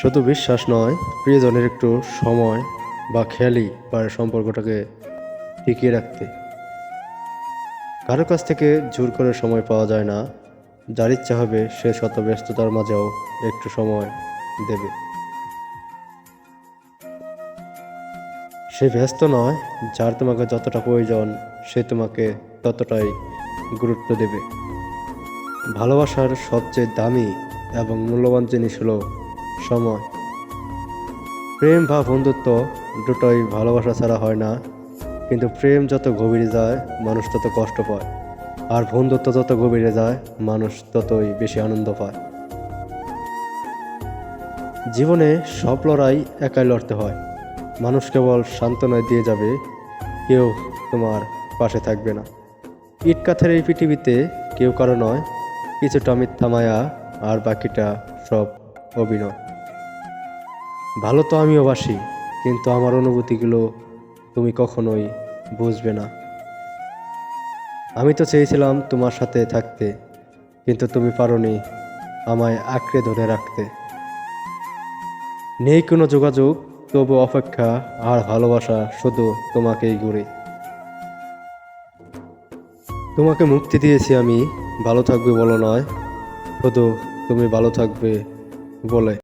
শুধু বিশ্বাস নয়, প্রিয়জনের একটু সময় বা খেয়ালই পারে সম্পর্কটাকে টিকিয়ে রাখতে। কারও কাছ থেকে জোর করে সময় পাওয়া যায় না, যার ইচ্ছা হবে সে শত ব্যস্ততার মাঝেও একটু সময় দেবে। সে ব্যস্ত নয়, যার তোমাকে যতটা প্রয়োজন, সে তোমাকে ততটাই গুরুত্ব দেবে। ভালোবাসার সবচেয়ে দামি এবং মূল্যবান জিনিস হলো সময়। প্রেম বা বন্ধুত্ব দুটোই ভালোবাসা ছাড়া হয় না। কিন্তু প্রেম যত গভীরে যায়, মানুষ তত কষ্ট পায়। আর বন্ধুত্ব যত গভীরে যায়, মানুষ ততই বেশি আনন্দ পায়। জীবনে সব লড়াই একাই লড়তে হয়। মানুষ কেবল সান্ত্বনা দিয়ে যাবে, কেউ তোমার পাশে থাকবে না। ইটকাথের এই পৃথিবীতে কেউ কারও নয়, কিছুটা মিথ্যা মায়া আর বাকিটা সব অভিনয়। ভালো তো আমিও বাসি, কিন্তু আমার অনুভূতিগুলো তুমি কখনোই বুঝবে না। আমি তো চেয়েছিলাম তোমার সাথে থাকতে, কিন্তু তুমি পারোনি আমায় আঁকড়ে ধরে রাখতে। নেই কোনো যোগাযোগ, তবু অপেক্ষা আর ভালোবাসা শুধু তোমাকেই ঘুরে। তোমাকে মুক্তি দিয়েছি আমি, ভালো থাকবে বলো নয়, শুধু তুমি ভালো থাকবে বলে।